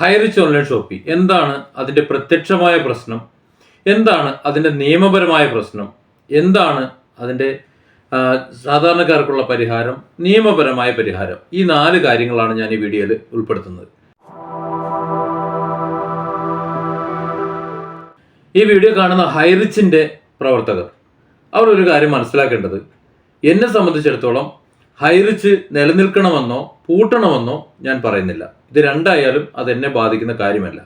Highrich online shopping എന്താണ് അതിന്റെ പ്രത്യക്ഷമായ പ്രശ്നം? എന്താണ് അതിന്റെ നിയമപരമായ പ്രശ്നം? എന്താണ് അതിന്റെ സാധാരണക്കാർക്കുള്ള പരിഹാരം? നിയമപരമായ പരിഹാരം. ഈ നാല് കാര്യങ്ങളാണ് ഞാൻ ഈ വീഡിയോയിൽ ഉൾപ്പെടുത്തുന്നത്. ഈ വീഡിയോ കാണുന്ന ഹൈറിച്ചിന്റെ പ്രവർത്തകർ. അവർ ഒരു കാര്യം മനസ്സിലാക്കേണ്ടത്. എന്നെ സംബന്ധിച്ചിടത്തോളം ഹൈറിച്ച് നിലനിൽക്കണമെന്നോ പൂട്ടണമെന്നോ ഞാൻ പറയുന്നില്ല. ഇത് രണ്ടായാലും അത് എന്നെ ബാധിക്കുന്ന കാര്യമല്ല.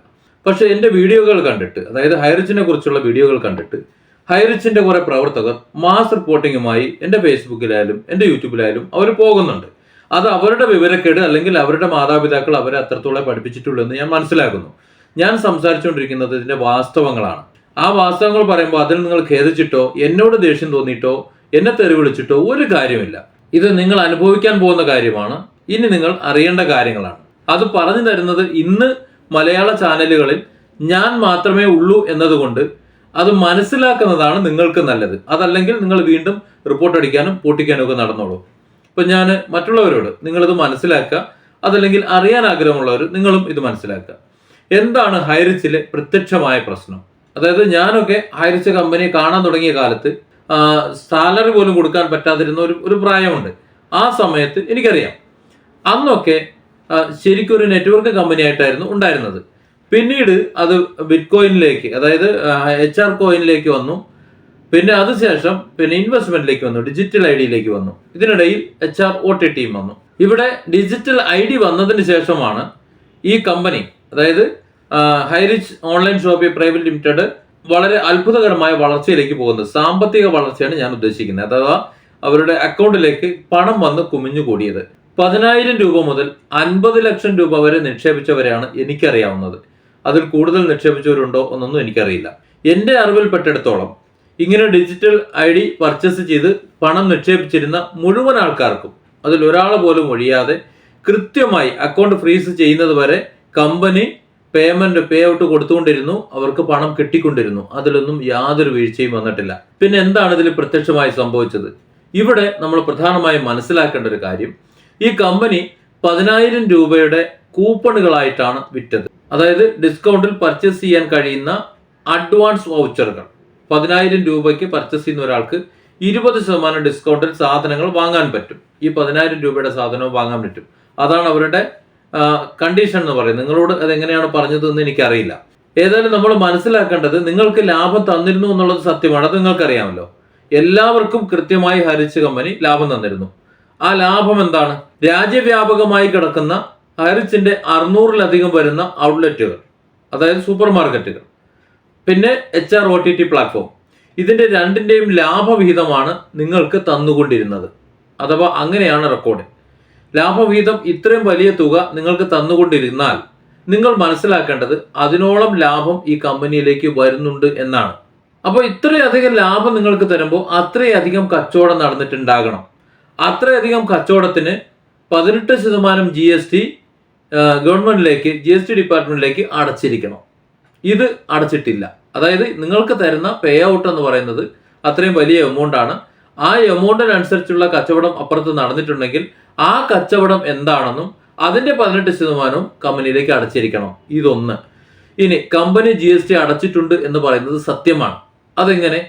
പക്ഷെ എന്റെ വീഡിയോകൾ കണ്ടിട്ട് അതായത് ഹൈറിച്ചിനെ കുറിച്ചുള്ള വീഡിയോകൾ കണ്ടിട്ട് ഹൈറിച്ചിന്റെ കുറെ പ്രവർത്തകർ മാസ് റിപ്പോർട്ടിങ്ങുമായി എന്റെ ഫേസ്ബുക്കിലായാലും എന്റെ യൂട്യൂബിലായാലും അവർ പോകുന്നുണ്ട്. അത് അവരുടെ വിവരക്കേട് അല്ലെങ്കിൽ അവരുടെ മാതാപിതാക്കൾ അവരെ അത്രത്തോളം പഠിപ്പിച്ചിട്ടുള്ളൂ എന്ന് ഞാൻ മനസ്സിലാക്കുന്നു. ഞാൻ സംസാരിച്ചുകൊണ്ടിരിക്കുന്നത് ഇതിന്റെ വാസ്തവങ്ങളാണ്. ആ വാസ്തവങ്ങൾ പറയുമ്പോൾ അതിൽ നിങ്ങൾ ഖേദിച്ചിട്ടോ എന്നോട് ദേഷ്യം തോന്നിയിട്ടോ എന്നെ തെറി വിളിച്ചിട്ടോ ഒരു കാര്യമില്ല ഇത് നിങ്ങൾ അനുഭവിക്കാൻ പോകുന്ന കാര്യമാണ്. ഇനി നിങ്ങൾ അറിയേണ്ട കാര്യങ്ങളാണ്. അത് പറഞ്ഞു തരുന്നത് ഇന്ന് മലയാള ചാനലുകളിൽ ഞാൻ മാത്രമേ ഉള്ളൂ എന്നതുകൊണ്ട് അത് മനസ്സിലാക്കുന്നതാണ് നിങ്ങൾക്ക് നല്ലത്. അതല്ലെങ്കിൽ നിങ്ങൾ വീണ്ടും റിപ്പോർട്ട് അടിക്കാനും പൂട്ടിക്കാനും ഒക്കെ നടന്നോളൂ. ഇപ്പൊ ഞാൻ മറ്റുള്ളവരോട് നിങ്ങളിത് മനസ്സിലാക്കുക അതല്ലെങ്കിൽ അറിയാൻ ആഗ്രഹമുള്ളവർ നിങ്ങളും ഇത് മനസ്സിലാക്കുക. എന്താണ് ഹൈറിച്ചിലെ പ്രത്യക്ഷമായ പ്രശ്നം? അതായത് ഞാനൊക്കെ ഹൈറിച്ച് കമ്പനി കാണാൻ തുടങ്ങിയ കാലത്ത് സാലറി പോലും കൊടുക്കാൻ പറ്റാതിരുന്ന ഒരു ഒരു പ്രായമുണ്ട്. ആ സമയത്ത് എനിക്കറിയാം. അന്നൊക്കെ ശരിക്കും ഒരു നെറ്റ്വർക്ക് കമ്പനി ആയിട്ടായിരുന്നു ഉണ്ടായിരുന്നത്. പിന്നീട് അത് ബിറ്റ്കോയിനിലേക്ക് അതായത് എച്ച് ആർ കോയിനിലേക്ക് വന്നു. പിന്നെ അതിനുശേഷം പിന്നെ ഇൻവെസ്റ്റ്മെന്റിലേക്ക് വന്നു ഡിജിറ്റൽ ഐ ഡിയിലേക്ക് വന്നു. ഇതിനിടയിൽ എച്ച് ആർ ഒ ടി ടിയും വന്നു. ഇവിടെ ഡിജിറ്റൽ ഐ ഡി വന്നതിന് ശേഷമാണ് ഈ കമ്പനി അതായത് Highrich online shoppe private limited വളരെ അത്ഭുതകരമായ വളർച്ചയിലേക്ക് പോകുന്നത്. സാമ്പത്തിക വളർച്ചയാണ് ഞാൻ ഉദ്ദേശിക്കുന്നത്. അഥവാ അവരുടെ അക്കൗണ്ടിലേക്ക് പണം വന്ന് കുമിഞ്ഞു കൂടിയത് പതിനായിരം രൂപ മുതൽ അൻപത് ലക്ഷം രൂപ വരെ നിക്ഷേപിച്ചവരെയാണ് എനിക്കറിയാവുന്നത്. അതിൽ കൂടുതൽ നിക്ഷേപിച്ചവരുണ്ടോ എന്നൊന്നും എനിക്കറിയില്ല. എന്റെ അറിവിൽപ്പെട്ടിടത്തോളം ഇങ്ങനെ ഡിജിറ്റൽ ഐ ഡി പർച്ചേസ് ചെയ്ത് പണം നിക്ഷേപിച്ചിരുന്ന മുഴുവൻ ആൾക്കാർക്കും അതിൽ ഒരാൾ പോലും ഒഴിയാതെ കൃത്യമായി അക്കൗണ്ട് ഫ്രീസ് ചെയ്യുന്നത് വരെ കമ്പനി പേയ്മെന്റ് പേ ഔട്ട് കൊടുത്തുകൊണ്ടിരുന്നു അവർക്ക് പണം കിട്ടിക്കൊണ്ടിരുന്നു. അതിലൊന്നും യാതൊരു വീഴ്ചയും വന്നിട്ടില്ല. പിന്നെ എന്താണ് ഇതിൽ പ്രത്യക്ഷമായി സംഭവിച്ചത്? ഇവിടെ നമ്മൾ പ്രധാനമായും മനസ്സിലാക്കേണ്ട ഒരു കാര്യം ഈ കമ്പനി പതിനായിരം രൂപയുടെ കൂപ്പണുകളായിട്ടാണ് വിറ്റത്. അതായത് ഡിസ്കൗണ്ടിൽ പർച്ചേസ് ചെയ്യാൻ കഴിയുന്ന അഡ്വാൻസ് വൗച്ചറുകൾ പതിനായിരം രൂപയ്ക്ക് പർച്ചേസ് ചെയ്യുന്ന ഒരാൾക്ക് ഇരുപത് ശതമാനം ഡിസ്കൗണ്ടിൽ സാധനങ്ങൾ വാങ്ങാൻ പറ്റും. ഈ പതിനായിരം രൂപയുടെ സാധനവും വാങ്ങാൻ പറ്റും. അതാണ് അവരുടെ കണ്ടീഷൻ എന്ന് പറയുന്നത്. നിങ്ങളോട് അതെങ്ങനെയാണ് പറഞ്ഞത് എന്ന് എനിക്കറിയില്ല. ഏതായാലും നമ്മൾ മനസ്സിലാക്കേണ്ടത് നിങ്ങൾക്ക് ലാഭം തന്നിരുന്നു എന്നുള്ളത് സത്യമാണ്. അത് നിങ്ങൾക്കറിയാമല്ലോ. എല്ലാവർക്കും കൃത്യമായി ഹരിച്ച് കമ്പനി ലാഭം തന്നിരുന്നു. ആ ലാഭം എന്താണ്? രാജ്യവ്യാപകമായി കിടക്കുന്ന ഹരിച്ചിന്റെ അറുന്നൂറിലധികം വരുന്ന ഔട്ട്ലെറ്റുകൾ അതായത് സൂപ്പർ മാർക്കറ്റുകൾ പിന്നെ H R O T T platform ഇതിന്റെ രണ്ടിന്റെയും ലാഭവിഹിതമാണ് നിങ്ങൾക്ക് തന്നുകൊണ്ടിരുന്നത്. അഥവാ അങ്ങനെയാണ് റെക്കോർഡ് ലാഭവിഹിതം ഇത്രയും വലിയ തുക നിങ്ങൾക്ക് തന്നുകൊണ്ടിരുന്നാൽ നിങ്ങൾ മനസ്സിലാക്കേണ്ടത് അതിനോളം ലാഭം ഈ കമ്പനിയിലേക്ക് വരുന്നുണ്ട് എന്നാണ്. അപ്പോൾ ഇത്രയധികം ലാഭം നിങ്ങൾക്ക് തരുമ്പോൾ അത്രയധികം കച്ചവടം നടന്നിട്ടുണ്ടാകണം. അത്രയധികം കച്ചവടത്തിന് പതിനെട്ട് ശതമാനം ജി എസ് ടി ഗവൺമെന്റിലേക്ക് ജി എസ് ടി ഡിപ്പാർട്ട്മെന്റിലേക്ക് അടച്ചിരിക്കണം. ഇത് അടച്ചിട്ടില്ല. അതായത് നിങ്ങൾക്ക് തരുന്ന പേ ഔട്ട് എന്ന് പറയുന്നത് അത്രയും വലിയ എമൗണ്ട് ആണ്. ആ എമൗണ്ടിനനുസരിച്ചുള്ള കച്ചവടം അപ്പുറത്ത് നടന്നിട്ടുണ്ടെങ്കിൽ ആ കച്ചവടം എന്താണെന്നും അതിന്റെ പതിനെട്ട് ശതമാനവും കമ്പനിയിലേക്ക് അടച്ചിരിക്കണം. ഇതൊന്ന്. ഇനി കമ്പനി ജി എസ് ടി അടച്ചിട്ടുണ്ട് എന്ന് പറയുന്നത് സത്യമാണ്. അതെങ്ങനെ?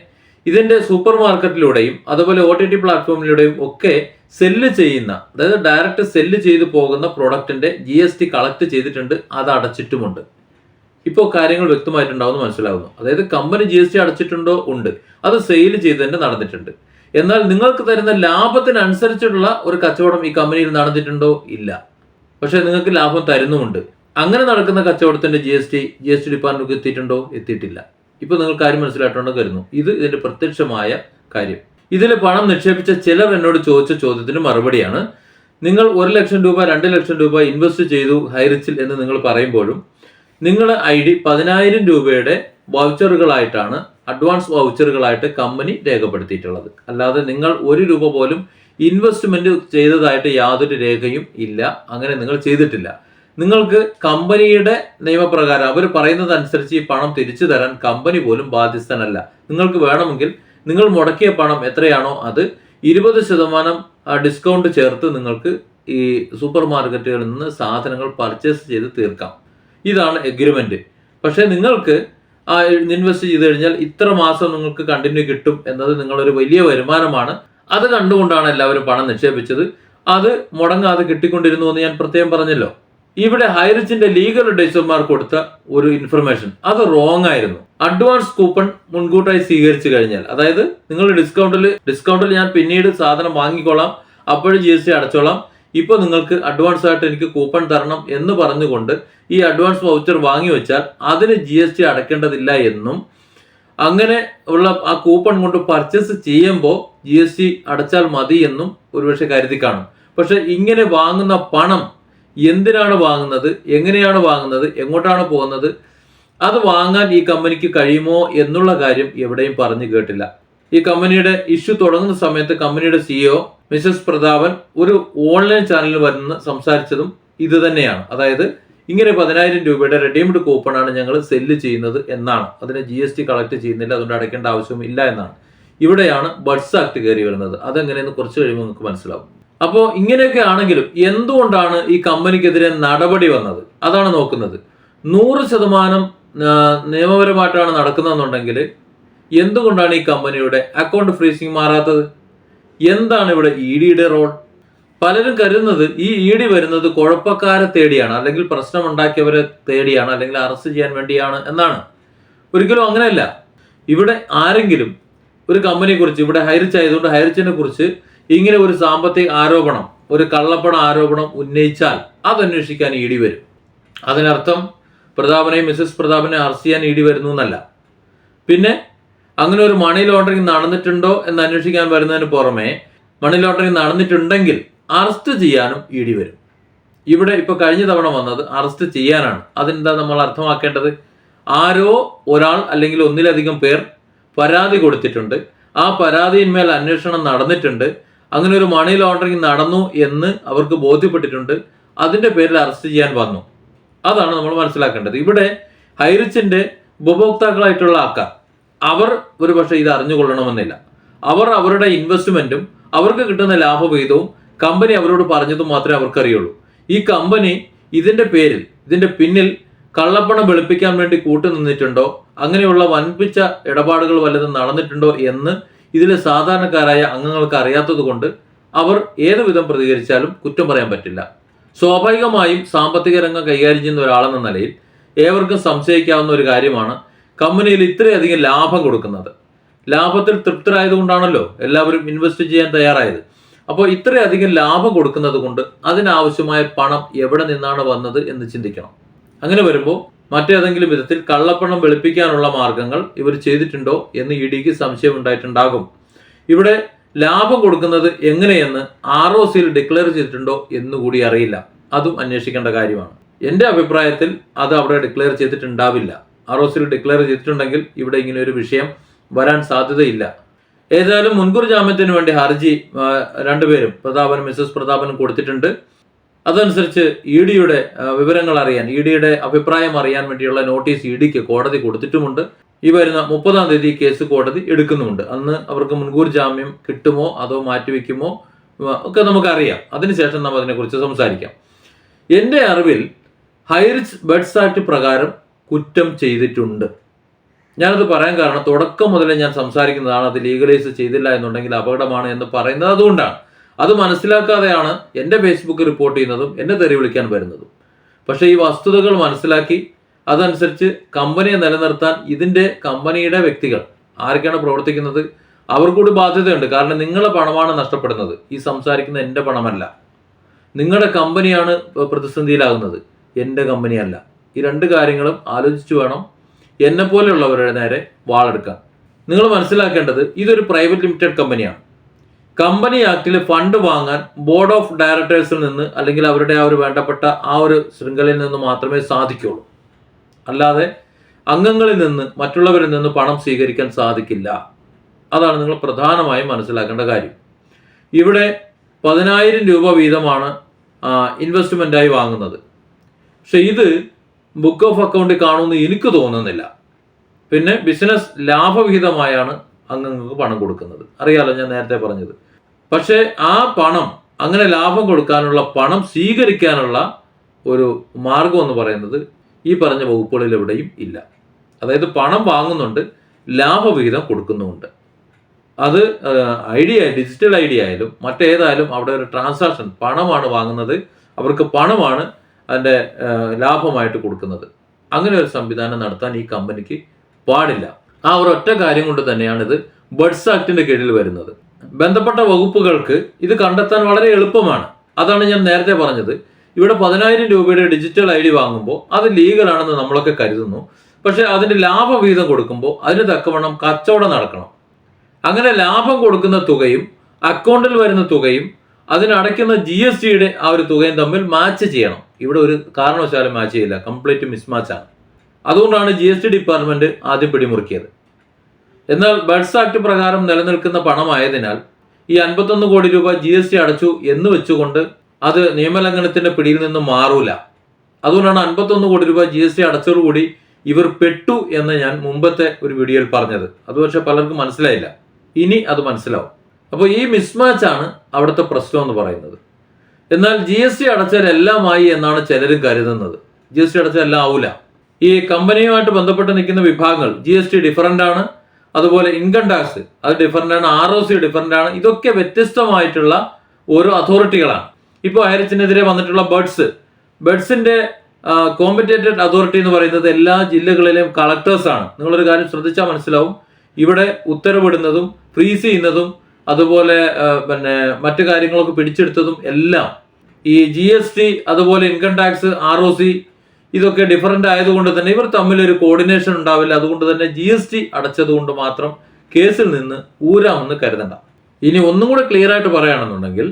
ഇതിന്റെ സൂപ്പർ മാർക്കറ്റിലൂടെയും അതുപോലെ ഒ ടി ടി പ്ലാറ്റ്ഫോമിലൂടെയും ഒക്കെ സെല്ല് ചെയ്യുന്ന അതായത് ഡയറക്റ്റ് സെല്ല് ചെയ്തു പോകുന്ന പ്രോഡക്റ്റിന്റെ ജി എസ് ടി കളക്ട് ചെയ്തിട്ടുണ്ട് അത് അടച്ചിട്ടുമുണ്ട്. ഇപ്പോൾ കാര്യങ്ങൾ വ്യക്തമായിട്ടുണ്ടാവും എന്ന് മനസ്സിലാവുന്നു. അതായത് കമ്പനി ജി എസ് ടി അടച്ചിട്ടുണ്ടോ? ഉണ്ട്. അത് സെയിൽ ചെയ്ത് തന്നെ നടന്നിട്ടുണ്ട്. എന്നാൽ നിങ്ങൾക്ക് തരുന്ന ലാഭത്തിനനുസരിച്ചുള്ള ഒരു കച്ചവടം ഈ കമ്പനിയിൽ നടന്നിട്ടുണ്ടോ? ഇല്ല. പക്ഷേ നിങ്ങൾക്ക് ലാഭം തരുന്നുമുണ്ട്. അങ്ങനെ നടക്കുന്ന കച്ചവടത്തിന്റെ G S T G S T department എത്തിയിട്ടുണ്ടോ? എത്തിയിട്ടില്ല. ഇപ്പൊ നിങ്ങൾ കാര്യം മനസ്സിലായിട്ടുണ്ടെന്ന് കരുതുന്നു. ഇത് ഇതിന്റെ പ്രത്യക്ഷമായ കാര്യം. ഇതിൽ പണം നിക്ഷേപിച്ച ചിലർ എന്നോട് ചോദിച്ച ചോദ്യത്തിന് മറുപടിയാണ്. നിങ്ങൾ ഒരു ലക്ഷം രൂപ രണ്ട് ലക്ഷം രൂപ ഇൻവെസ്റ്റ് ചെയ്തു ഹൈറിച്ചിൽ എന്ന് നിങ്ങൾ പറയുമ്പോഴും നിങ്ങളെ ഐ ഡി പതിനായിരം രൂപയുടെ വൗച്ചറുകളായിട്ടാണ് അഡ്വാൻസ് വൗച്ചറുകളായിട്ട് കമ്പനി രേഖപ്പെടുത്തിയിട്ടുള്ളത്. അല്ലാതെ നിങ്ങൾ ഒരു രൂപ പോലും ഇൻവെസ്റ്റ്മെന്റ് ചെയ്തതായിട്ട് യാതൊരു രേഖയും ഇല്ല. അങ്ങനെ നിങ്ങൾ ചെയ്തിട്ടില്ല. നിങ്ങൾക്ക് കമ്പനിയുടെ നിയമപ്രകാരം അവർ പറയുന്നത് അനുസരിച്ച് ഈ പണം തിരിച്ചു തരാൻ കമ്പനി പോലും ബാധ്യസ്ഥനല്ല. നിങ്ങൾക്ക് വേണമെങ്കിൽ നിങ്ങൾ മുടക്കിയ പണം എത്രയാണോ അത് ഇരുപത് ശതമാനം ഡിസ്കൗണ്ട് ചേർത്ത് നിങ്ങൾക്ക് ഈ സൂപ്പർ മാർക്കറ്റുകളിൽ നിന്ന് സാധനങ്ങൾ പർച്ചേസ് ചെയ്ത് തീർക്കാം. ഇതാണ് എഗ്രിമെന്റ് പക്ഷേ നിങ്ങൾക്ക് ഇൻവെസ്റ്റ് ചെയ്ത് കഴിഞ്ഞാൽ ഇത്ര മാസം നിങ്ങൾക്ക് കണ്ടിന്യൂ കിട്ടും എന്നത് നിങ്ങളൊരു വലിയ വരുമാനമാണ്. അത് കണ്ടുകൊണ്ടാണ് എല്ലാവരും പണം നിക്ഷേപിച്ചത്. അത് മുടങ്ങാതെ കിട്ടിക്കൊണ്ടിരുന്നു എന്ന് ഞാൻ പ്രത്യേകം പറഞ്ഞല്ലോ. ഇവിടെ ഹൈറിച്ചിന്റെ ലീഗൽ അഡ്വൈസർമാർ കൊടുത്ത ഒരു ഇൻഫർമേഷൻ അത് റോങ് ആയിരുന്നു. അഡ്വാൻസ് കൂപ്പൺ മുൻകൂട്ടായി സ്വീകരിച്ചു കഴിഞ്ഞാൽ അതായത് നിങ്ങൾ ഡിസ്കൗണ്ടിൽ ഡിസ്കൗണ്ടിൽ ഞാൻ പിന്നീട് സാധനം വാങ്ങിക്കോളാം അപ്പോഴും ജി എസ് ടി അടച്ചോളാം. ഇപ്പോൾ നിങ്ങൾക്ക് അഡ്വാൻസ് ആയിട്ട് എനിക്ക് കൂപ്പൺ തരണം എന്ന് പറഞ്ഞുകൊണ്ട് ഈ അഡ്വാൻസ് വൗച്ചർ വാങ്ങി വെച്ചാൽ അതിന് ജി എസ് ടി അടയ്ക്കേണ്ടതില്ല എന്നും അങ്ങനെ ഉള്ള ആ കൂപ്പൺ കൊണ്ട് പർച്ചേസ് ചെയ്യുമ്പോൾ ജി എസ് ടി അടച്ചാൽ മതി എന്നും ഒരുപക്ഷെ കരുതി കാണും. പക്ഷെ ഇങ്ങനെ വാങ്ങുന്ന പണം എന്തിനാണ് വാങ്ങുന്നത്? എങ്ങനെയാണ് വാങ്ങുന്നത്? എങ്ങോട്ടാണ് പോകുന്നത്? അത് വാങ്ങാൻ ഈ കമ്പനിക്ക് കഴിയുമോ എന്നുള്ള കാര്യം എവിടെയും പറഞ്ഞു കേട്ടില്ല. ഈ കമ്പനിയുടെ ഇഷ്യൂ തുടങ്ങുന്ന സമയത്ത് കമ്പനിയുടെ സിഇഒ മിസസ് പ്രതാപൻ ഒരു ഓൺലൈൻ ചാനലിൽ വരുന്ന സംസാരിച്ചതും ഇത് തന്നെയാണ്. അതായത് ഇങ്ങനെ പതിനായിരം രൂപയുടെ റെഡീംഡ് കൂപ്പണാണ് ഞങ്ങൾ സെല്ല് ചെയ്യുന്നത് എന്നാണ്. അതിന് ജി എസ് ടി കളക്ട് ചെയ്യുന്നില്ല അതുകൊണ്ട് അടയ്ക്കേണ്ട ആവശ്യവും ഇല്ല എന്നാണ്. ഇവിടെയാണ് ബഡ്സ് ആക്ട് കയറി വരുന്നത്. അതെങ്ങനെയെന്ന് കുറച്ച് കഴിയുമ്പോൾ നിങ്ങൾക്ക് മനസ്സിലാവും. അപ്പോൾ ഇങ്ങനെയൊക്കെ ആണെങ്കിലും എന്തുകൊണ്ടാണ് ഈ കമ്പനിക്കെതിരെ നടപടി വന്നത്? അതാണ് നോക്കുന്നത്. നൂറ് ശതമാനം നിയമപരമായിട്ടാണ് നടക്കുന്നതെന്നുണ്ടെങ്കിൽ എന്തുകൊണ്ടാണ് ഈ കമ്പനിയുടെ അക്കൗണ്ട് ഫ്രീസിംഗ് മാറാത്തത്? എന്താണ് ഇവിടെ ഇ ഡിയുടെ റോൾ പലരും കരുതുന്നത് ഈ ഇ ഡി വരുന്നത് കുഴപ്പക്കാരെ തേടിയാണ് അല്ലെങ്കിൽ പ്രശ്നം ഉണ്ടാക്കിയവരെ തേടിയാണ് അല്ലെങ്കിൽ അറസ്റ്റ് ചെയ്യാൻ വേണ്ടിയാണ് എന്നാണ്. ഒരിക്കലും അങ്ങനെയല്ല. ഇവിടെ ആരെങ്കിലും ഒരു കമ്പനിയെ കുറിച്ച് ഇവിടെ ഹൈറിച്ച് ആയതുകൊണ്ട് ഹൈറിച്ചിനെ കുറിച്ച് ഇങ്ങനെ ഒരു സാമ്പത്തിക ആരോപണം ഒരു കള്ളപ്പണ ആരോപണം ഉന്നയിച്ചാൽ അത് അന്വേഷിക്കാൻ ഇ ഡി വരും. അതിനർത്ഥം പ്രതാപനെയും മിസസ് പ്രതാപനെ അറസ്റ്റ് ചെയ്യാൻ ഇ ഡി വരുന്നു എന്നല്ല. പിന്നെ അങ്ങനെ ഒരു മണി ലോണ്ടറിങ് നടന്നിട്ടുണ്ടോ എന്ന് അന്വേഷിക്കാൻ വരുന്നതിന് പുറമെ മണി ലോണ്ടറിങ് നടന്നിട്ടുണ്ടെങ്കിൽ അറസ്റ്റ് ചെയ്യാനും ഇ ഡി വരും. ഇവിടെ ഇപ്പൊ കഴിഞ്ഞ തവണ വന്നത് അറസ്റ്റ് ചെയ്യാനാണ്. അതെന്താ നമ്മൾ അർത്ഥമാക്കേണ്ടത്? ആരോ ഒരാൾ അല്ലെങ്കിൽ ഒന്നിലധികം പേർ പരാതി കൊടുത്തിട്ടുണ്ട്. ആ പരാതിയിന്മേൽ അന്വേഷണം നടന്നിട്ടുണ്ട്. അങ്ങനെ ഒരു മണി ലോണ്ടറിങ് നടന്നു എന്ന് അവർക്ക് ബോധ്യപ്പെട്ടിട്ടുണ്ട്. അതിന്റെ പേരിൽ അറസ്റ്റ് ചെയ്യാൻ വന്നു. അതാണ് നമ്മൾ മനസ്സിലാക്കേണ്ടത്. ഇവിടെ ഹൈറിച്ചിന്റെ ഉപഭോക്താക്കളായിട്ടുള്ള ആൾക്കാർ അവർ ഒരു പക്ഷേ ഇത് അറിഞ്ഞുകൊള്ളണമെന്നില്ല. അവർ അവരുടെ ഇൻവെസ്റ്റ്മെന്റും അവർക്ക് കിട്ടുന്ന ലാഭവിഹിതവും കമ്പനി അവരോട് പറഞ്ഞതും മാത്രമേ അവർക്കറിയുള്ളൂ. ഈ കമ്പനി ഇതിന്റെ പേരിൽ ഇതിന്റെ പിന്നിൽ കള്ളപ്പണം വെളുപ്പിക്കാൻ വേണ്ടി കൂട്ടുനിന്നിട്ടുണ്ടോ? അങ്ങനെയുള്ള വൻപിച്ച ഇടപാടുകൾ വല്ലതും നടന്നിട്ടുണ്ടോ എന്ന് ഇതിലെ സാധാരണക്കാരായ അംഗങ്ങൾക്ക് അറിയാത്തത് കൊണ്ട് അവർ ഏതുവിധം പ്രതികരിച്ചാലും കുറ്റം പറയാൻ പറ്റില്ല. സ്വാഭാവികമായും സാമ്പത്തിക രംഗം കൈകാര്യം ചെയ്യുന്ന ഒരാളെന്ന നിലയിൽ ഏവർക്കും സംശയിക്കാവുന്ന ഒരു കാര്യമാണ് കമ്പനിയിൽ ഇത്രയധികം ലാഭം കൊടുക്കുന്നത്. ലാഭത്തിൽ തൃപ്തരായതുകൊണ്ടാണല്ലോ എല്ലാവരും ഇൻവെസ്റ്റ് ചെയ്യാൻ തയ്യാറായത്. അപ്പോൾ ഇത്രയധികം ലാഭം കൊടുക്കുന്നത് കൊണ്ട് അതിനാവശ്യമായ പണം എവിടെ നിന്നാണ് വന്നത് എന്ന് ചിന്തിക്കണം. അങ്ങനെ വരുമ്പോൾ മറ്റേതെങ്കിലും വിധത്തിൽ കള്ളപ്പണം വെളുപ്പിക്കാനുള്ള മാർഗങ്ങൾ ഇവർ ചെയ്തിട്ടുണ്ടോ എന്ന് ഇ ഡിക്ക് സംശയം ഉണ്ടായിട്ടുണ്ടാകും ഇവിടെ ലാഭം കൊടുക്കുന്നത് എങ്ങനെയെന്ന് ആർ ഒ സിയിൽ ഡിക്ലെയർ ചെയ്തിട്ടുണ്ടോ എന്നുകൂടി അറിയില്ല. അതും അന്വേഷിക്കേണ്ട കാര്യമാണ്. എന്റെ അഭിപ്രായത്തിൽ അത് അവിടെ ഡിക്ലെയർ ചെയ്തിട്ടുണ്ടാവില്ല. ആർ ഒ സിയിൽ ഡിക്ലെയർ ചെയ്തിട്ടുണ്ടെങ്കിൽ ഇവിടെ ഇങ്ങനെ ഒരു വിഷയം വരാൻ സാധ്യതയില്ല. ഏതായാലും മുൻകൂർ ജാമ്യത്തിന് വേണ്ടി ഹർജി രണ്ടുപേരും പ്രതാപനും മിസസ് പ്രതാപനും കൊടുത്തിട്ടുണ്ട്. അതനുസരിച്ച് ഇ ഡിയുടെ വിവരങ്ങൾ അറിയാൻ ഇ ഡിയുടെ അഭിപ്രായം അറിയാൻ വേണ്ടിയുള്ള നോട്ടീസ് ഇ ഡിക്ക് കോടതി കൊടുത്തിട്ടുമുണ്ട്. ഈ വരുന്ന മുപ്പതാം തീയതി കേസ് കോടതി എടുക്കുന്നുമുണ്ട്. അന്ന് അവർക്ക് മുൻകൂർ ജാമ്യം കിട്ടുമോ അതോ മാറ്റിവെക്കുമോ ഒക്കെ നമുക്കറിയാം. അതിനുശേഷം നാം അതിനെക്കുറിച്ച് സംസാരിക്കാം. എന്റെ അറിവിൽ ഹൈറിച്ച് ബഡ്സ് ആക്ട് പ്രകാരം കുറ്റം ചെയ്തിട്ടുണ്ട്. ഞാനത് പറയാൻ കാരണം തുടക്കം മുതലേ ഞാൻ സംസാരിക്കുന്നതാണ് അത് ലീഗലൈസ് ചെയ്തില്ല എന്നുണ്ടെങ്കിൽ അപകടമാണ് എന്ന് പറയുന്നത് അതുകൊണ്ടാണ്. അത് മനസ്സിലാക്കാതെയാണ് എന്റെ ഫേസ്ബുക്ക് റിപ്പോർട്ട് ചെയ്യുന്നതും എന്നെ തെറി വിളിക്കാൻ വരുന്നതും. പക്ഷേ ഈ വസ്തുതകൾ മനസ്സിലാക്കി അതനുസരിച്ച് കമ്പനിയെ നിലനിർത്താൻ ഇതിന്റെ കമ്പനിയുടെ വ്യക്തികൾ ആരൊക്കെയാണ് പ്രവർത്തിക്കുന്നത്? അവർക്കൂടി ബാധ്യതയുണ്ട്. കാരണം നിങ്ങളെ പണമാണ് നഷ്ടപ്പെടുന്നത്. ഈ സംസാരിക്കുന്ന എന്റെ പണമല്ല. നിങ്ങളുടെ കമ്പനിയാണ് പ്രതിസന്ധിയിലാകുന്നത്. എന്റെ കമ്പനിയല്ല ഈ രണ്ട് കാര്യങ്ങളും ആലോചിച്ച് വേണം എന്നെ പോലെയുള്ളവരുടെ നേരെ വാളെടുക്കാൻ. നിങ്ങൾ മനസ്സിലാക്കേണ്ടത് ഇതൊരു പ്രൈവറ്റ് ലിമിറ്റഡ് കമ്പനിയാണ് കമ്പനി ആക്ടിൽ ഫണ്ട് വാങ്ങാൻ ബോർഡ് ഓഫ് ഡയറക്ടേഴ്സിൽ നിന്ന് അല്ലെങ്കിൽ അവരുടെ ആ ഒരു വേണ്ടപ്പെട്ട ആ ഒരു ശൃംഖലയിൽ നിന്ന് മാത്രമേ സാധിക്കുള്ളൂ. അല്ലാതെ അംഗങ്ങളിൽ നിന്ന് മറ്റുള്ളവരിൽ നിന്ന് പണം സ്വീകരിക്കാൻ സാധിക്കില്ല. അതാണ് നിങ്ങൾ പ്രധാനമായും മനസ്സിലാക്കേണ്ട കാര്യം. ഇവിടെ പതിനായിരം രൂപ വീതമാണ് ഇൻവെസ്റ്റ്മെന്റായി വാങ്ങുന്നത്. പക്ഷെ ഇത് ബുക്ക് ഓഫ് അക്കൗണ്ടിൽ കാണുമെന്ന് എനിക്ക് തോന്നുന്നില്ല. പിന്നെ ബിസിനസ് ലാഭവിഹിതമായാണ് അംഗങ്ങൾക്ക് പണം കൊടുക്കുന്നത്. അറിയാലോ ഞാൻ നേരത്തെ പറഞ്ഞത്. പക്ഷേ ആ പണം അങ്ങനെ ലാഭം കൊടുക്കാനുള്ള പണം സ്വീകരിക്കാനുള്ള ഒരു മാർഗം എന്ന് പറയുന്നത് ഈ പറഞ്ഞ വകുപ്പുകളിൽ എവിടെയും ഇല്ല. അതായത് പണം വാങ്ങുന്നുണ്ട് ലാഭവിഹിതം കൊടുക്കുന്നുമുണ്ട്. അത് I D digital I D ആയാലും മറ്റേതായാലും അവിടെ ഒരു ട്രാൻസാക്ഷൻ പണമാണ് വാങ്ങുന്നത് അവർക്ക് പണമാണ് അതിന്റെ ലാഭമായിട്ട് കൊടുക്കുന്നത്. അങ്ങനെ ഒരു സംവിധാനം നടത്താൻ ഈ കമ്പനിക്ക് പാടില്ല. ആ ഒരൊറ്റ കാര്യം കൊണ്ട് തന്നെയാണ് ഇത് ബഡ്സ് ആക്ടിന്റെ കീഴിൽ വരുന്നത്. ബന്ധപ്പെട്ട വകുപ്പുകൾക്ക് ഇത് കണ്ടെത്താൻ വളരെ എളുപ്പമാണ്. അതാണ് ഞാൻ നേരത്തെ പറഞ്ഞത്. ഇവിടെ പതിനായിരം രൂപയുടെ ഡിജിറ്റൽ ഐ ഡി വാങ്ങുമ്പോൾ അത് ലീഗലാണെന്ന് നമ്മളൊക്കെ കരുതുന്നു. പക്ഷേ അതിന്റെ ലാഭവിഹിതം കൊടുക്കുമ്പോൾ അതിന് തക്കവണ്ണം കച്ചവടം നടക്കണം. അങ്ങനെ ലാഭം കൊടുക്കുന്ന തുകയും അക്കൗണ്ടിൽ വരുന്ന തുകയും അതിനടയ്ക്കുന്ന ജി എസ് ടിയുടെ ആ ഒരു തുകയും തമ്മിൽ മാച്ച് ചെയ്യണം. ഇവിടെ ഒരു കാരണവശാലും മാച്ച് ചെയ്യില്ല. കംപ്ലീറ്റ് മിസ്മാച്ച് ആണ്. അതുകൊണ്ടാണ് ജി എസ് ടി ഡിപ്പാർട്ട്മെന്റ് ആദ്യം പിടിമുറുക്കിയത്. എന്നാൽ ബഡ്സ് ആക്ട് പ്രകാരം നിലനിൽക്കുന്ന പണമായതിനാൽ ഈ അൻപത്തൊന്ന് കോടി രൂപ ജി എസ് ടി അടച്ചു എന്ന് വെച്ചുകൊണ്ട് അത് നിയമലംഘനത്തിന്റെ പിടിയിൽ നിന്ന് മാറൂല. അതുകൊണ്ടാണ് അൻപത്തൊന്ന് കോടി രൂപ ജി എസ് ടി അടച്ചതോടുകൂടി ഇവർ പെട്ടു എന്ന് ഞാൻ മുമ്പത്തെ ഒരു വീഡിയോയിൽ പറഞ്ഞത്. അത് പക്ഷെ പലർക്കും മനസ്സിലായില്ല. ഇനി അത് മനസ്സിലാവും. അപ്പോൾ ഈ മിസ്മാച്ച് ആണ് അവിടുത്തെ പ്രശ്നം എന്ന് പറയുന്നത്. എന്നാൽ ജി എസ് ടി അടച്ചാൽ എല്ലാമായി എന്നാണ് ചിലരും കരുതുന്നത്. ജി എസ് ടി അടച്ചാൽ എല്ലാം ആവൂല. ഈ കമ്പനിയുമായിട്ട് ബന്ധപ്പെട്ട് നിൽക്കുന്ന വിഭാഗങ്ങൾ ജി എസ് ടി ഡിഫറന്റ് ആണ്. അതുപോലെ ഇൻകം ടാക്സ് അത് ഡിഫറന്റ് ആണ് ആർ ഒ സി ഡിഫറന്റ് ആണ് ഇതൊക്കെ വ്യത്യസ്തമായിട്ടുള്ള ഓരോ അതോറിറ്റികളാണ് ഇപ്പോൾ അയരച്ചിനെതിരെ വന്നിട്ടുള്ള ബഡ്സ് ബഡ്സിന്റെ കോമ്പറ്റേറ്റഡ് അതോറിറ്റി എന്ന് പറയുന്നത് എല്ലാ ജില്ലകളിലെയും കളക്ടേഴ്സ് ആണ്. നിങ്ങളൊരു കാര്യം ശ്രദ്ധിച്ചാൽ മനസ്സിലാവും. ഇവിടെ ഉത്തരവിടുന്നതും ഫ്രീസ് ചെയ്യുന്നതും അതുപോലെ പിന്നെ മറ്റു കാര്യങ്ങളൊക്കെ പിടിച്ചെടുത്തതും എല്ലാം ഈ ജി എസ് ടി അതുപോലെ income tax R O C ഇതൊക്കെ ഡിഫറന്റ് ആയതുകൊണ്ട് തന്നെ ഇവർ തമ്മിൽ ഒരു കോർഡിനേഷൻ ഉണ്ടാവില്ല. അതുകൊണ്ട് തന്നെ ജി എസ് ടി അടച്ചത് കൊണ്ട് മാത്രം കേസിൽ നിന്ന് ഊരാമെന്ന് കരുതണ്ട. ഇനി ഒന്നും കൂടെ ക്ലിയർ ആയിട്ട് പറയുകയാണെന്നുണ്ടെങ്കിൽ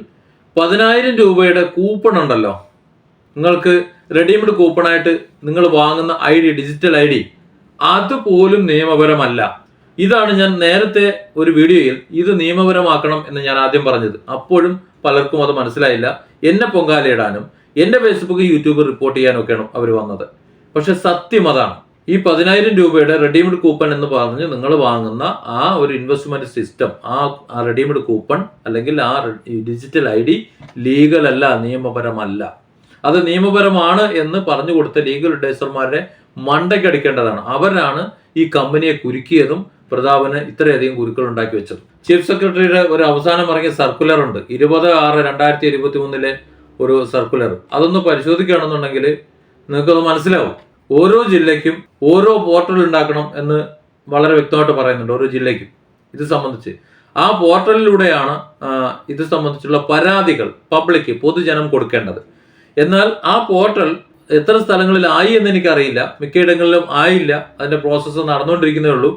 പതിനായിരം രൂപയുടെ കൂപ്പൺ ഉണ്ടല്ലോ. നിങ്ങൾക്ക് റെഡിമെയ്ഡ് കൂപ്പണായിട്ട് നിങ്ങൾ വാങ്ങുന്ന I D digital I D അതുപോലും നിയമപരമല്ല. ഇതാണ് ഞാൻ നേരത്തെ ഒരു വീഡിയോയിൽ ഇത് നിയമപരമാക്കണം എന്ന് ഞാൻ ആദ്യം പറഞ്ഞത്. അപ്പോഴും പലർക്കും അത് മനസ്സിലായില്ല. എന്നെ പൊങ്കാലയിടാനും എന്റെ ഫേസ്ബുക്ക് യൂട്യൂബ് റിപ്പോർട്ട് ചെയ്യാനൊക്കെയാണ് അവർ വന്നത്. പക്ഷെ സത്യം അതാണ്. ഈ പതിനായിരം രൂപയുടെ റെഡിമെയ്ഡ് കൂപ്പൺ എന്ന് പറഞ്ഞ് നിങ്ങൾ വാങ്ങുന്ന ആ ഒരു ഇൻവെസ്റ്റ്മെന്റ് സിസ്റ്റം ആ ആ റെഡിമെയ്ഡ് കൂപ്പൺ അല്ലെങ്കിൽ ആ ഡിജിറ്റൽ ഐ ഡി ലീഗൽ അല്ല നിയമപരമല്ല. അത് നിയമപരമാണ് എന്ന് പറഞ്ഞു കൊടുത്ത ലീഗൽ അഡ്വൈസർമാരെ മണ്ടയ്ക്കടിക്കേണ്ടതാണ് അവരാണ് ഈ കമ്പനിയെ കുരുക്കിയതും പ്രതാപന് ഇത്രയധികം കുരുക്കൾ ഉണ്ടാക്കി വെച്ചത്. ചീഫ് സെക്രട്ടറിയുടെ ഒരു അവസാനം ഇറങ്ങിയ സർക്കുലർ ഉണ്ട്. ഇരുപത് ആറ് രണ്ടായിരത്തി ഇരുപത്തി മൂന്നിലെ ഒരു സർക്കുലർ അതൊന്ന് പരിശോധിക്കുകയാണെന്നുണ്ടെങ്കിൽ നിങ്ങൾക്കത് മനസ്സിലാവും. ഓരോ ജില്ലയ്ക്കും ഓരോ പോർട്ടൽ ഉണ്ടാക്കണം എന്ന് വളരെ വ്യക്തമായിട്ട് പറയുന്നുണ്ട് ഓരോ ജില്ലയ്ക്കും. ഇത് സംബന്ധിച്ച്. ആ പോർട്ടലിലൂടെയാണ് ഇത് സംബന്ധിച്ചുള്ള പരാതികൾ പബ്ലിക് പൊതുജനം കൊടുക്കേണ്ടത്. എന്നാൽ ആ പോർട്ടൽ എത്ര സ്ഥലങ്ങളിൽ ആയി എന്ന് എനിക്കറിയില്ല. മിക്കയിടങ്ങളിലും ആയില്ല. അതിന്റെ പ്രോസസ്സ് നടന്നുകൊണ്ടിരിക്കുന്നേ ഉള്ളൂ.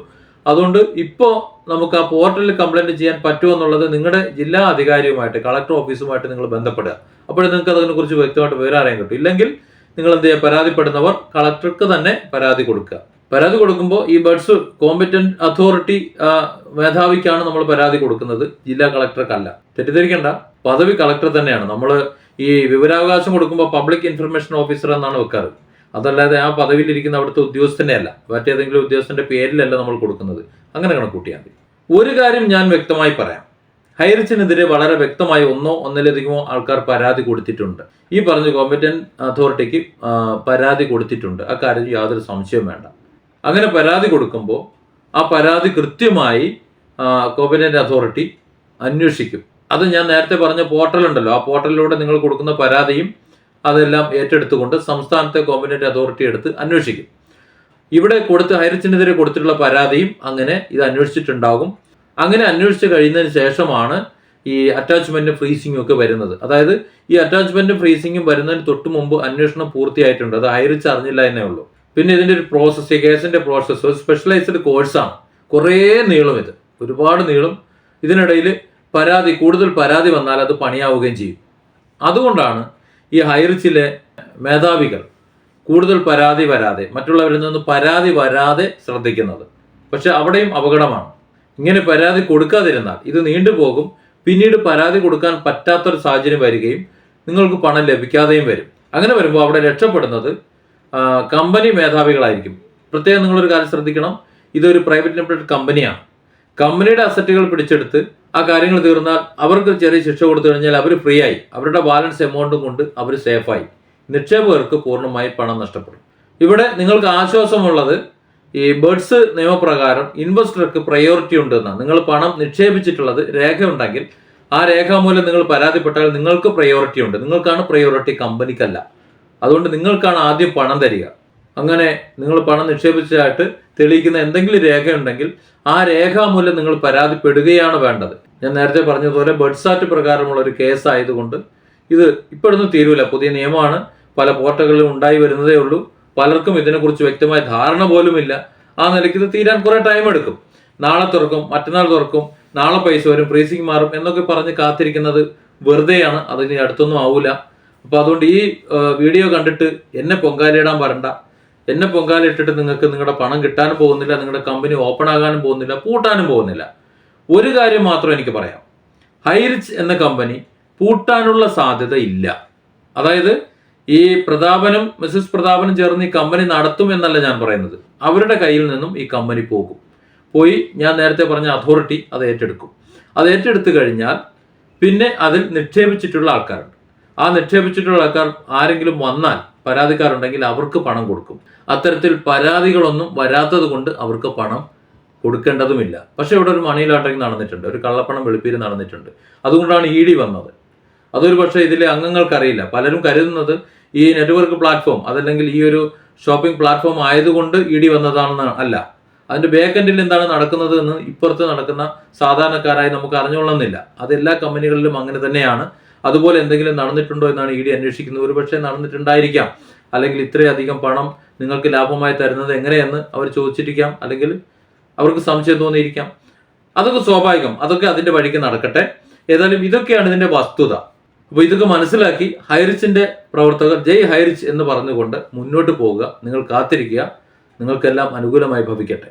അതുകൊണ്ട് ഇപ്പോൾ നമുക്ക് ആ പോർട്ടലിൽ കംപ്ലൈന്റ് ചെയ്യാൻ പറ്റുമെന്നുള്ളത് നിങ്ങളുടെ ജില്ലാ അധികാരിയുമായിട്ട് കളക്ടർ ഓഫീസുമായിട്ട് നിങ്ങൾ ബന്ധപ്പെടുക. അപ്പോഴേ നിങ്ങൾക്ക് അതിനെക്കുറിച്ച് വ്യക്തമായിട്ട് വിവരം അറിയാൻ കിട്ടും. ഇല്ലെങ്കിൽ നിങ്ങൾ എന്ത് ചെയ്യുക പരാതിപ്പെടുന്നവർ കളക്ടർക്ക് തന്നെ പരാതി കൊടുക്കുക. പരാതി കൊടുക്കുമ്പോൾ ഈ ബഡ്സ് കോമ്പറ്റന്റ് അതോറിറ്റി മേധാവിക്കാണ് നമ്മൾ പരാതി കൊടുക്കുന്നത്. ജില്ലാ കളക്ടർക്കല്ല. തെറ്റിദ്ധരിക്കേണ്ട. പദവി കളക്ടർ തന്നെയാണ്. നമ്മൾ ഈ വിവരാവകാശം കൊടുക്കുമ്പോൾ പബ്ലിക് ഇൻഫർമേഷൻ ഓഫീസർ എന്നാണ് വെക്കാറ്. അതല്ലാതെ ആ പദവിയിലിരിക്കുന്ന അവിടുത്തെ ഉദ്യോഗസ്ഥനെ അല്ല മറ്റേതെങ്കിലും ഉദ്യോഗസ്ഥന്റെ പേരിലല്ല നമ്മൾ കൊടുക്കുന്നത്. അങ്ങനെ കണക്കൂട്ടിയാൽ മതി. ഒരു കാര്യം ഞാൻ വ്യക്തമായി പറയാം. ഹൈറിച്ചിനെതിരെ വളരെ വ്യക്തമായി ഒന്നോ ഒന്നിലധികമോ ആൾക്കാർ പരാതി കൊടുത്തിട്ടുണ്ട്. ഈ പറഞ്ഞ കോമ്പറ്റന്റ് അതോറിറ്റിക്ക് പരാതി കൊടുത്തിട്ടുണ്ട്. ആ കാര്യത്തിൽ യാതൊരു സംശയവും വേണ്ട. അങ്ങനെ പരാതി കൊടുക്കുമ്പോൾ ആ പരാതി കൃത്യമായി കോമ്പറ്റന്റ് അതോറിറ്റി അന്വേഷിക്കും. അത് ഞാൻ നേരത്തെ പറഞ്ഞ പോർട്ടൽ ഉണ്ടല്ലോ. ആ പോർട്ടലിലൂടെ നിങ്ങൾ കൊടുക്കുന്ന പരാതിയും അതെല്ലാം ഏറ്റെടുത്തുകൊണ്ട് സംസ്ഥാനത്തെ കോമ്പറ്റന്റ് അതോറിറ്റി എടുത്ത് അന്വേഷിക്കും. ഇവിടെ കൊടുത്ത് ഹൈറിച്ചിനെതിരെ കൊടുത്തിട്ടുള്ള പരാതിയും അങ്ങനെ ഇത് അന്വേഷിച്ചിട്ടുണ്ടാകും. അങ്ങനെ അന്വേഷിച്ച് കഴിയുന്നതിന് ശേഷമാണ് ഈ അറ്റാച്ച്മെന്റ് ഫ്രീസിംഗും ഒക്കെ വരുന്നത്. അതായത് ഈ അറ്റാച്ച്മെന്റ് ഫ്രീസിംഗും വരുന്നതിന് തൊട്ട് മുമ്പ് അന്വേഷണം പൂർത്തിയായിട്ടുണ്ട്. അത് ഹൈറിച്ച് അറിഞ്ഞില്ല എന്നേ ഉള്ളൂ. പിന്നെ ഇതിന്റെ ഒരു പ്രോസസ്സ് കേസിന്റെ പ്രോസസ്സ് ഒരു സ്പെഷ്യലൈസ്ഡ് കോഴ്സാണ് കുറേ നീളും ഇത്. ഒരുപാട് നീളും. ഇതിനിടയിൽ പരാതി കൂടുതൽ പരാതി വന്നാൽ അത് പണിയാവുകയും ചെയ്യും. അതുകൊണ്ടാണ് ഈ ഹൈറിച്ചിലെ മേധാവികൾ കൂടുതൽ പരാതി വരാതെ മറ്റുള്ളവരിൽ നിന്ന് പരാതി വരാതെ ശ്രദ്ധിക്കുന്നത്. പക്ഷെ അവിടെയും അപകടമാണ്. ഇങ്ങനെ പരാതി കൊടുക്കാതിരുന്നാൽ ഇത് നീണ്ടുപോകും പിന്നീട് പരാതി കൊടുക്കാൻ പറ്റാത്തൊരു സാഹചര്യം വരികയും നിങ്ങൾക്ക് പണം ലഭിക്കാതെയും വരും. അങ്ങനെ വരുമ്പോൾ അവിടെ രക്ഷപ്പെടുന്നത് കമ്പനി മേധാവികളായിരിക്കും. പ്രത്യേകം നിങ്ങളൊരു കാര്യം ശ്രദ്ധിക്കണം. ഇതൊരു പ്രൈവറ്റ് ലിമിറ്റഡ് കമ്പനിയാണ്. കമ്പനിയുടെ അസറ്റുകൾ പിടിച്ചെടുത്ത് ആ കാര്യങ്ങൾ തീർന്നാൽ അവർക്ക് ചെറിയ ശിക്ഷ കൊടുത്തു കഴിഞ്ഞാൽ അവർ ഫ്രീ ആയി. അവരുടെ ബാലൻസ് എമൗണ്ടും കൊണ്ട് അവർ സേഫായി നിക്ഷേപകർക്ക് പൂർണമായി പണം നഷ്ടപ്പെടും. ഇവിടെ നിങ്ങൾക്ക് ആശ്വാസമുള്ളത് ഈ ബേഡ്സ് നിയമപ്രകാരം ഇൻവെസ്റ്റർക്ക് പ്രയോറിറ്റി ഉണ്ട് എന്നാണ് നിങ്ങൾ പണം നിക്ഷേപിച്ചിട്ടുള്ളത് രേഖ ഉണ്ടെങ്കിൽ ആ രേഖാമൂലം നിങ്ങൾ പരാതിപ്പെട്ടാൽ നിങ്ങൾക്ക് പ്രയോറിറ്റി ഉണ്ട്. നിങ്ങൾക്കാണ് പ്രയോറിറ്റി കമ്പനിക്കല്ല. അതുകൊണ്ട് നിങ്ങൾക്കാണ് ആദ്യം പണം തരിക. അങ്ങനെ നിങ്ങൾ പണം നിക്ഷേപിച്ചതായിട്ട് തെളിയിക്കുന്ന എന്തെങ്കിലും രേഖ ഉണ്ടെങ്കിൽ ആ രേഖാമൂലം നിങ്ങൾ പരാതിപ്പെടുകയാണ് വേണ്ടത്. ഞാൻ നേരത്തെ പറഞ്ഞതുപോലെ ബഡ്സാറ്റ് പ്രകാരമുള്ള ഒരു കേസ് ആയതുകൊണ്ട് ഇത് ഇപ്പോഴൊന്നും തീരൂല. പുതിയ നിയമമാണ്. പല പോർട്ടലുകളിലും ഉണ്ടായി വരുന്നതേ ഉള്ളൂ. പലർക്കും ഇതിനെക്കുറിച്ച് വ്യക്തമായ ധാരണ പോലുമില്ല. ആ നിലയ്ക്ക് ഇത് തീരാൻ കുറെ ടൈം എടുക്കും. നാളെ തുറക്കും മറ്റന്നാൾ തുറക്കും നാളെ പൈസ വരും ഫ്രീസിങ് മാറും എന്നൊക്കെ പറഞ്ഞ് കാത്തിരിക്കുന്നത് വെറുതെയാണ്. അതിന് അടുത്തൊന്നും ആവൂല. അപ്പോൾ അതുകൊണ്ട് ഈ വീഡിയോ കണ്ടിട്ട് എന്നെ പൊങ്കാലിടാൻ വരണ്ട. എന്നെ പൊങ്കാലിട്ടിട്ട് നിങ്ങൾക്ക് നിങ്ങളുടെ പണം കിട്ടാനും പോകുന്നില്ല നിങ്ങളുടെ കമ്പനി ഓപ്പൺ ആകാനും പോകുന്നില്ല പൂട്ടാനും പോകുന്നില്ല. ഒരു കാര്യം മാത്രം എനിക്ക് പറയാം. ഹൈറിച്ച് എന്ന കമ്പനി പൂട്ടാനുള്ള സാധ്യത ഇല്ല. അതായത് ഈ പ്രതാപനും മിസസ് പ്രതാപനും ചേർന്ന് ഈ കമ്പനി നടത്തും എന്നല്ല ഞാൻ പറയുന്നത്. അവരുടെ കയ്യിൽ നിന്നും ഈ കമ്പനി പോകും. പോയി ഞാൻ നേരത്തെ പറഞ്ഞ അതോറിറ്റി അത് ഏറ്റെടുക്കും. അത് ഏറ്റെടുത്തു കഴിഞ്ഞാൽ പിന്നെ അതിൽ നിക്ഷേപിച്ചിട്ടുള്ള ആൾക്കാരുണ്ട്. ആ നിക്ഷേപിച്ചിട്ടുള്ള ആൾക്കാർ ആരെങ്കിലും വന്നാൽ പരാതിക്കാരുണ്ടെങ്കിൽ അവർക്ക് പണം കൊടുക്കും. അത്തരത്തിൽ പരാതികളൊന്നും വരാത്തത് കൊണ്ട് അവർക്ക് പണം കൊടുക്കേണ്ടതുമില്ല. പക്ഷെ ഇവിടെ ഒരു മണി ലോണ്ടറിങ് നടന്നിട്ടുണ്ട്. ഒരു കള്ളപ്പണം വെളുപ്പീര് നടന്നിട്ടുണ്ട്. അതുകൊണ്ടാണ് ഇ ഡി വന്നത്. അതൊരു പക്ഷേ ഇതിലെ അംഗങ്ങൾക്കറിയില്ല. പലരും കരുതുന്നത് ഈ നെറ്റ്വർക്ക് പ്ലാറ്റ്ഫോം അതല്ലെങ്കിൽ ഈ ഒരു ഷോപ്പിംഗ് പ്ലാറ്റ്ഫോം ആയതുകൊണ്ട് ഇ ഡി വന്നതാണെന്ന് അല്ല. അതിന്റെ ബേക്കൻഡിൽ എന്താണ് നടക്കുന്നത് എന്ന് ഇപ്പുറത്ത് നടക്കുന്ന സാധാരണക്കാരായി നമുക്ക് അറിഞ്ഞുകൊള്ളുന്നില്ല അത് എല്ലാ കമ്പനികളിലും അങ്ങനെ തന്നെയാണ്. അതുപോലെ എന്തെങ്കിലും നടന്നിട്ടുണ്ടോ എന്നാണ് ഇ ഡി അന്വേഷിക്കുന്നത്. ഒരു പക്ഷേ നടന്നിട്ടുണ്ടായിരിക്കാം. അല്ലെങ്കിൽ ഇത്രയധികം പണം നിങ്ങൾക്ക് ലാഭമായി തരുന്നത് എങ്ങനെയെന്ന് അവർ ചോദിച്ചിരിക്കാം. അല്ലെങ്കിൽ അവർക്ക് സംശയം തോന്നിയിരിക്കാം. അതൊക്കെ സ്വാഭാവികം. അതൊക്കെ അതിന്റെ വഴിക്ക് നടക്കട്ടെ. ഏതായാലും ഇതൊക്കെയാണ് ഇതിന്റെ വസ്തുത. അപ്പോൾ ഇതൊക്കെ മനസ്സിലാക്കി ഹൈറിച്ചിന്റെ പ്രവർത്തകർ ജയ് ഹൈറിച്ച് എന്ന് പറഞ്ഞുകൊണ്ട് മുന്നോട്ട് പോവുക നിങ്ങൾ കാത്തിരിക്കുക നിങ്ങൾക്കെല്ലാം അനുകൂലമായി ഭവിക്കട്ടെ.